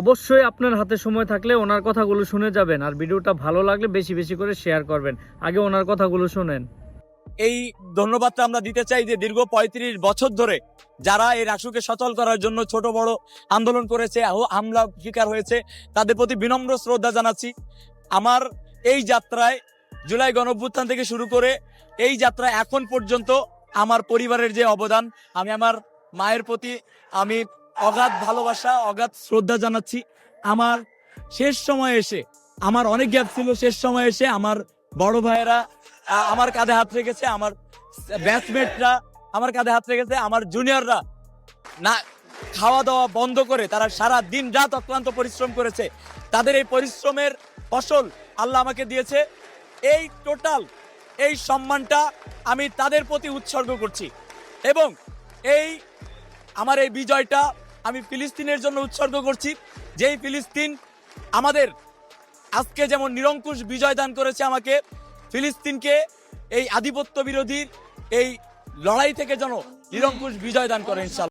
অবশ্যই আপনার হাতে সময় থাকলে ওনার কথাগুলো শুনে যাবেন আর ভিডিওটা ভালো লাগলে বেশি বেশি করে শেয়ার করবেন। আগে ওনার কথাগুলো শুনেন। এই ধন্যবাদটা আমরা দিতে চাই যে দীর্ঘ পঁয়ত্রিশ বছর ধরে যারা এই রাসুকে সচল করার জন্য ছোট বড় আন্দোলন করেছে হামলা শিকার হয়েছে, তাদের প্রতি বিনম্র শ্রদ্ধা জানাচ্ছি। আমার এই যাত্রায় জুলাই গণঅভ্যুত্থান থেকে শুরু করে এই যাত্রা এখন পর্যন্ত আমার পরিবারের যে অবদান, আমি আমার মায়ের প্রতি আমি অগাধ ভালোবাসা, অগাধ শ্রদ্ধা জানাচ্ছি। আমার শেষ সময় এসে, আমার অনেক গ্যাপ ছিল, শেষ সময় এসে আমার বড় ভাইয়েরা আমার কাঁধে হাত রেখেছে, আমার ব্যাচমেটরা আমার কাঁধে হাত রেখেছে, আমার জুনিয়ররা না খাওয়া দাওয়া বন্ধ করে তারা সারা দিন রাত অক্লান্ত পরিশ্রম করেছে। তাদের এই পরিশ্রমের ফসল আল্লাহ আমাকে দিয়েছে। এই টোটাল এই সম্মানটা আমি তাদের প্রতি উৎসর্গ করছি। এবং এই, আমার এই বিজয়টা আমি ফিলিস্তিনের জন্য উৎসর্গ করছি। যেই ফিলিস্তিন আমাদের আজকে যেমন নিরঙ্কুশ বিজয় দান করেছে আমাকে, ফিলিস্তিনকে এই আধিপত্য বিরোধীর এই লড়াই থেকে যেন নিরঙ্কুশ বিজয় দান করে ইনশাল্লাহ